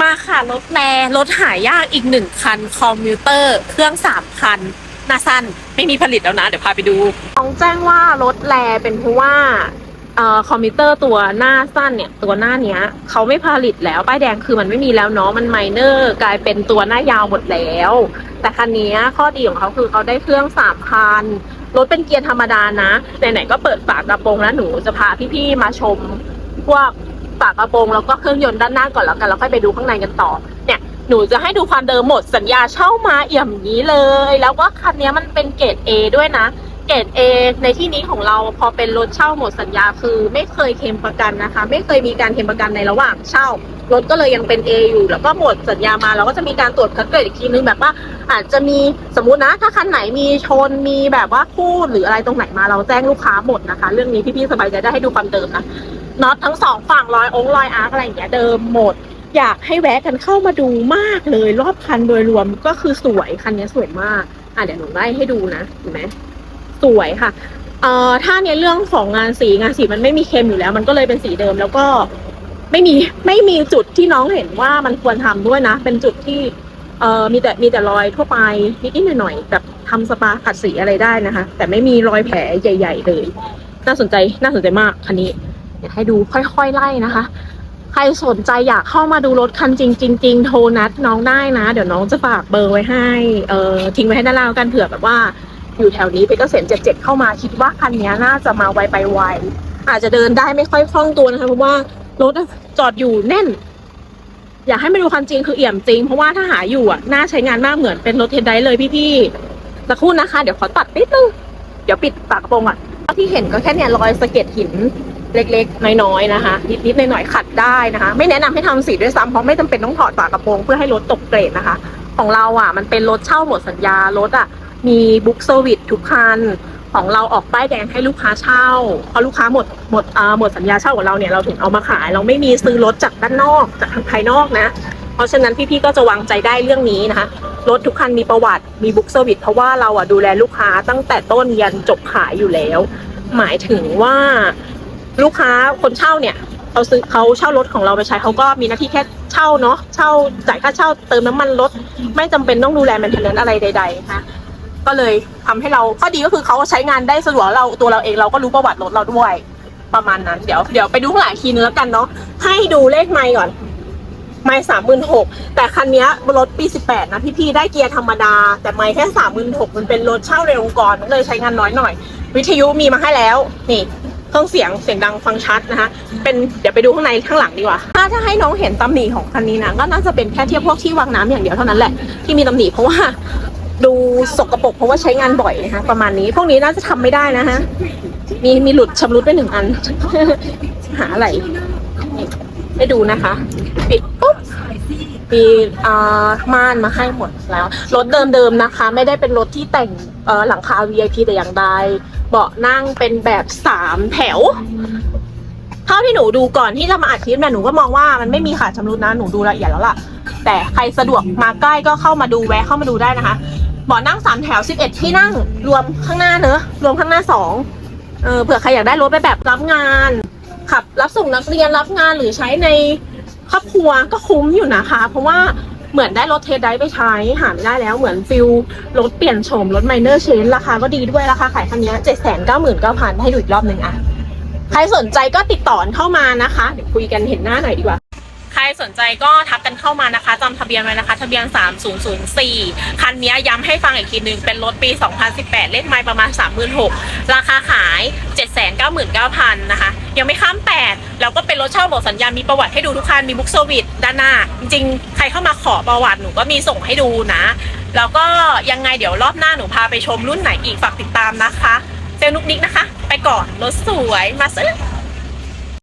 มาค่ะ รถแรรถหายากอีกหนึ่งคัน คอมพิวเตอร์ เครื่องสามคันหน้าสั้นไม่มีผลิตแล้วนะ เดี๋ยวพาไปดูต้องแจ้งว่ารถแรเป็นเพราะว่าเอ่อคอมพิวเตอร์ตัวหน้าสั้นเนี่ย ตัวหน้าเนี้ยเขาไม่ผลิตแล้ว ป้ายแดงคือมันไม่มีแล้วเนาะมันไมเนอร์กลายเป็นตัวหน้ายาวหมดแล้ว แต่คันนี้ข้อดีของเขาคือเขาได้เครื่องสามพันรถเป็นเกียร์ธรรมดานะไหนๆก็เปิดฝากระโปรงแล้วหนูจะพาพี่ๆมาชมพวก ฝากระโปรงแล้วก็เครื่องยนต์ด้านหน้าก่อนแล้วกันแล้วค่อยไปดูข้างในกันต่อ เนี่ยหนูจะให้ดูความเดิมหมดสัญญาเช่ามาเอี่ยมนี้เลย แล้วก็คันนี้มันเป็นเกรด A ด้วยนะ เกรด A ในที่นี้ของเราพอเป็นรถเช่าหมดสัญญาคือไม่เคยเคลมประกันนะคะ ไม่เคยมีการเคลมประกันในระหว่างเช่ารถก็เลยยังเป็น A อยู่ แล้วก็หมดสัญญามาเราก็จะมีการตรวจคัดเกรดอีกทีนึงแบบว่า อาจจะมีสมมุตินะ ถ้าคันไหนมีชนมีแบบว่าคู่หรืออะไรตรงไหนมาเราแจ้งลูกค้าหมดนะคะ เรื่องนี้พี่ๆสบายใจได้ให้ดูความเดิมนะ น็อตทั้งสองฝั่งรอยองค์รอยอาร์คอะไรอย่างเงี้ยเดิมหมด อยากให้แวะกันเข้ามาดูมากเลย รอบคันโดยรวมก็คือสวยคันนี้สวยมากอะเดี๋ยวหนูไล่ให้ดูนะเห็นไหมสวยค่ะเอ่อถ้าในเรื่องของงานสีงานสีมันไม่มีเคมอยู่แล้ว มันก็เลยเป็นสีเดิมแล้วก็ไม่มีไม่มีจุดที่น้องเห็นว่ามันควรทำด้วยนะ เป็นจุดที่เอ่อมีแต่มีแต่รอยทั่วไปนิดๆหน่อยๆแบบทำสปาขัดสีอะไรได้นะคะ แต่ไม่มีรอยแผลใหญ่ ๆ เลย น่าสนใจน่าสนใจมากคันนี้ เดี๋ยวให้ดูค่อยๆไล่นะคะ ใครสนใจอยากเข้ามาดูรถคันจริงจริงๆโทรนัดน้องได้นะ เดี๋ยวน้องจะฝากเบอร์ไว้ให้เออทิ้งไว้ให้ด้านล่างกันเผื่อแบบว่า อยู่แถวนี้ไปก็เสียนเจ็ดเจ็ดเข้ามาคิดว่าคันนี้น่าจะมาไวไปไวอาจจะเดินได้ไม่ค่อยคล่องตัวนะคะเพราะว่ารถจอดอยู่แน่น อยากให้มาดูคันจริงคือเอี่ยมจริง เพราะว่าถ้าหาอยู่อะน่าใช้งานมากเหมือนเป็นรถเทนไดเลยพี่ๆสักครู่นะคะ เดี๋ยวขอตัดนิดนึงเดี๋ยวปิดฝากระโปรงอะที่เห็นก็แค่เนี่ยรอยสะเก็ดหิน เล็กๆ น้อยๆนะคะ นิดๆหน่อยๆขัดได้นะคะ ไม่แนะนำให้ทำสีด้วยซ้ำเพราะไม่จำเป็นต้องถอดฝากระโปรงเพื่อให้รถตกเกรดนะคะ ของเราอะมันเป็นรถเช่าหมดสัญญารถอะมีบุ๊กเซอร์วิสทุกคันของเราออกป้ายแดงให้ลูกค้าเช่าพอลูกค้าหมดหมดอ่าหมดสัญญาเช่าของเราเนี่ยเราถึงเอามาขาย เราไม่มีซื้อรถจากด้านนอกจากทางภายนอกนะ เพราะฉะนั้นพี่ๆก็จะวางใจได้เรื่องนี้นะคะรถทุกคันมีประวัติมีบุ๊กเซอร์วิสเพราะว่าเราอะดูแลลูกค้าตั้งแต่ต้นยันจบขายอยู่แล้ว หมายถึงว่า ลูกค้าคนเช่าเนี่ยเขาซื้อเขาเช่ารถของเราไปใช้เขาก็มีหน้าที่แค่เช่าเนาะเช่าจ่ายค่าเช่าเติมน้ำมันรถไม่จำเป็นต้องดูแลแมนเทนเนนอะไรใดๆนะคะก็เลยทำให้เราข้อดีก็คือเขาใช้งานได้สะดวกเราตัวเราเองเราก็รู้ประวัติรถเราด้วย ประมาณนั้น เดี๋ยวเดี๋ยวไปดูข้างหลังทีนึงแล้วกันเนาะให้ดูเลขไมล์ก่อน ไม่สามหมื่นหกแต่คันนี้รถปีสิบแปดนะพี่ๆได้เกียร์ธรรมดา แต่ไม่แค่สามหมื่นหกมันเป็นรถเช่าในองค์กรมันเลยใช้งานน้อยหน่อย วิทยุมีมาให้แล้วนี่ เครื่องเสียงเสียงดังฟังชัดนะคะ เป็นเดี๋ยวไปดูข้างในข้างหลังดีกว่า ถ้าถ้าให้น้องเห็นตำหนิของคันนี้นะก็น่าจะเป็นแค่เทียบพวกที่วางน้ำอย่างเดียวเท่านั้นแหละที่มีตำหนิเพราะว่าดูสกปรกเพราะว่าใช้งานบ่อยนะคะประมาณนี้พวกนี้น่าจะทำไม่ได้นะฮะมีมีหลุดชำรุดไปหนึ่งอัน หาอะไรให้ดูนะคะ ปิดปุ๊บมีอ่าม่านมาให้หมดแล้ว รถเดิมๆนะคะ ไม่ได้เป็นรถที่แต่งเอ่อหลังคา VIP แต่อย่างใด เบาะนั่งเป็นแบบสามแถว เท่าที่หนูดูก่อนที่จะมาอัดคลิปเนี่ยหนูก็มองว่ามันไม่มีขาดชำรุดนะหนูดูละเอียดแล้วล่ะ แต่ใครสะดวกมาใกล้ก็เข้ามาดูแวะเข้ามาดูได้นะคะเบาะนั่งสามแถว11ที่นั่ง รวมข้างหน้าเนอะรวมข้างหน้าสองเออเผื่อใครอยากได้รถไปแบบรับงานขับรับส่งนักเรียนรับงานหรือใช้ในครอบครัวก็คุ้มอยู่นะคะ เพราะว่า เหมือนได้รถเทสไดไปใช้หาไม่ได้แล้วเหมือนฟิลรถเปลี่ยนโฉมรถไมเนอร์เชนราคาก็ดีด้วยราคาขายคันนี้เจ็ดแสนเก้าหมื่นเก้าพันให้ดูอีกรอบหนึ่งอะ ใครสนใจก็ติดต่อเข้ามานะคะ เดี๋ยวคุยกันเห็นหน้าหน่อยดีกว่า สนใจก็ทักกันเข้ามานะคะจำทะเบียนไว้นะคะ ทะเบียน 3004 คันนี้ย้ำให้ฟังอีกทีนึงเป็นรถปี 2018 เลขไมล์ประมาณ 36,000 ราคาขาย 799,000 นะคะ ยังไม่ข้าม 8 แล้วก็เป็นรถเช่าหมดสัญญา มีประวัติให้ดูทุกคัน มีบุ๊กเซอร์วิสด้านหน้า จริงๆ ใครเข้ามาขอประวัติหนูก็มีส่งให้ดูนะ แล้วก็ยังไงเดี๋ยวรอบหน้าหนูพาไปชมรุ่นไหนอีกฝากติดตามนะคะเซลลนุกนิกนะคะ ไปก่อนรถสวยมาซื้อ